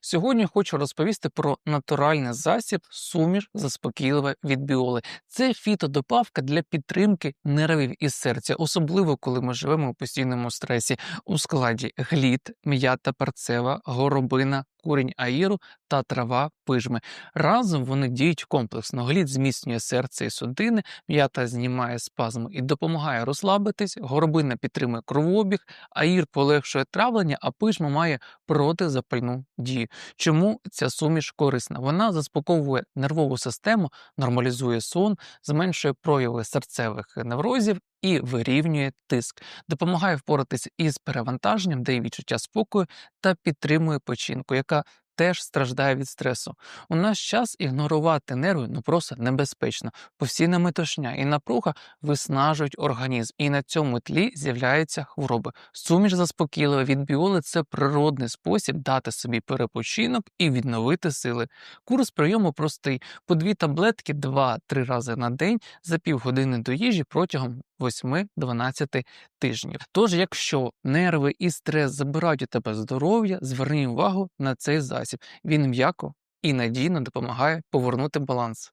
Сьогодні хочу розповісти про натуральний засіб суміш заспокійливе від біоли. Це фітодобавка для підтримки нервів і серця, особливо коли ми живемо у постійному стресі. У складі глід, м'ята перцева, горобина, курінь аїру та трава пижми. Разом вони діють комплексно. Глід зміцнює серце і судини, м'ята знімає спазми і допомагає розслабитись, горобина підтримує кровообіг, аїр полегшує травлення, а пижма має протизапальну дію. Чому ця суміш корисна? Вона заспокоює нервову систему, нормалізує сон, зменшує прояви серцевих неврозів і вирівнює тиск, допомагає впоратись із перевантаженням, дає відчуття спокою та підтримує печінку, яка теж страждає від стресу. У наш час ігнорувати нерви ну просто небезпечно. Постійна метушня і напруга виснажують організм, і на цьому тлі з'являються хвороби. Суміш заспокійлива від біоли це природний спосіб дати собі перепочинок і відновити сили. Курс прийому простий: по дві таблетки 2-3 рази на день за півгодини до їжі протягом 8-12 тижнів. Тож, якщо нерви і стрес забирають у тебе здоров'я, зверни увагу на цей засіб. Він м'яко і надійно допомагає повернути баланс.